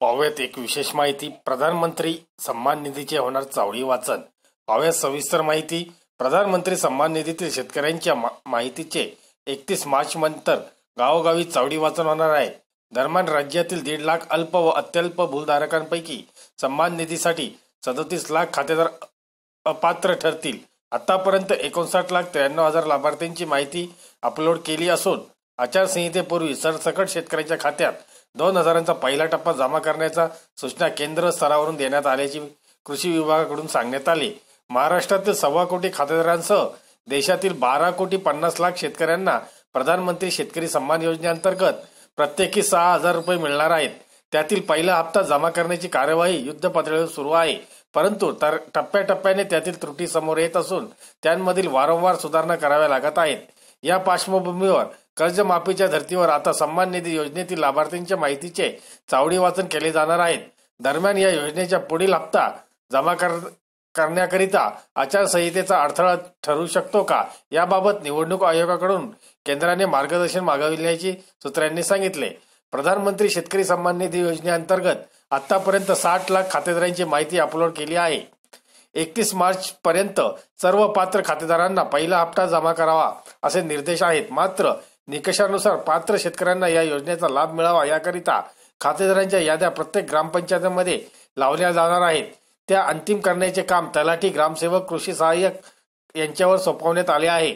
पाहूयात एक विशेष माहिती. प्रधानमंत्री सन्मान निधीचे होणार चावडी वाचन. पाहूयात सविस्तर माहिती. प्रधानमंत्री सन्मान निधीतील शेतकऱ्यांच्या माहितीचे एकतीस मार्च नंतर गावोगावी चावडी वाचन होणार आहे. दरम्यान राज्यातील दीड लाख अल्प व अत्यल्प भूलधारकांपैकी सन्मान निधीसाठी सदतीस लाख खातेदार अपात्र ठरतील. आतापर्यंत एकोणसाठ लाख त्र्याण्णव हजार लाभार्थ्यांची माहिती अपलोड केली असून आचारसंहितेपूर्वी सरसकट शेतकऱ्यांच्या खात्यात दोन हजारांचा पहिला टप्पा जमा करण्याचा सूचना केंद्र स्तरावरून देण्यात आल्याची कृषी विभागाकडून सांगण्यात आली. महाराष्ट्रातील सव्वा कोटी खातेदारांसह देशातील बारा कोटी पन्नास लाख शेतकऱ्यांना प्रधानमंत्री शेतकरी सन्मान योजनेअंतर्गत प्रत्येकी सहा हजार रुपये मिळणार आहेत. त्यातील पहिला हप्ता जमा करण्याची कार्यवाही युद्ध पातळीवर सुरू आहे. परंतु तर टप्प्याटप्प्याने त्यातील त्रुटी समोर येत असून त्यांमधील वारंवार सुधारणा कराव्या लागत आहेत. या पार्श्वभूमीवर कर्जमाफीच्या धर्तीवर आता सन्मान निधी योजनेतील लाभार्थ्यांच्या माहितीचे चावडी वाचन केले जाणार आहेत. दरम्यान या योजनेच्या पुढील हप्ता जमा कर करण्याकरिता आचारसंहितेचा अडथळा ठरू शकतो का? याबाबत निवडणूक आयोगाकडून केंद्राने मार्गदर्शन मागविल्याचे सूत्रांनी सांगितले. प्रधानमंत्री शेतकरी सन्मान निधी योजनेअंतर्गत आतापर्यंत साठ लाख खातेदारांची माहिती अपलोड केली आहे. एकतीस मार्च पर्यंत सर्व पात्र खातेदारांना पहिला हप्ता जमा करावा असे निर्देश आहेत. मात्र निकषानुसार पात्र शेतकऱ्यांना या योजनेचा लाभ मिळावा याकरिता खातेदारांच्या याद्या प्रत्येक ग्रामपंचायतीमध्ये लावल्या जाणार आहेत. त्या अंतिम करण्याचे काम तलाठी ग्रामसेवक कृषी सहाय्यक यांच्यावर सोपवण्यात आले आहे.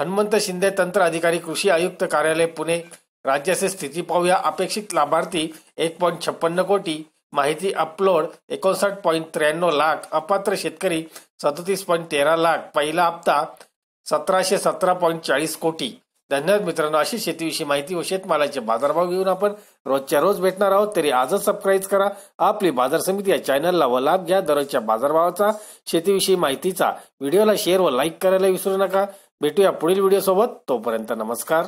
हनुमंत शिंदे तंत्र अधिकारी कृषी आयुक्त कार्यालय पुणे. राज्याचे स्थिती पाहूया. अपेक्षित लाभार्थी एक पॉईंट छप्पन्न कोटी. माहिती अपलोड एकोणसाठ पॉईंट त्र्याण्णव लाख. अपात्र शेतकरी सदतीस पॉईंट तेरा लाख. पहिला हप्ता सतराशे सतरा पॉईंट चाळीस कोटी. धन्यवाद मित्रांनो. अशी शेतीविषयी माहिती व शेतमालाचे बाजारभाव घेऊन आपण रोजच्या रोज भेटणार आहोत. तरी आजच सबस्क्राईब करा. आपली बाजार समिती या चॅनलला व लाभ घ्या. दररोजच्या बाजारभावाचा शेतीविषयी माहितीचा व्हिडिओला शेअर व लाईक करायला विसरू नका. भेटूया पुढील व्हिडिओ सोबत. तोपर्यंत नमस्कार.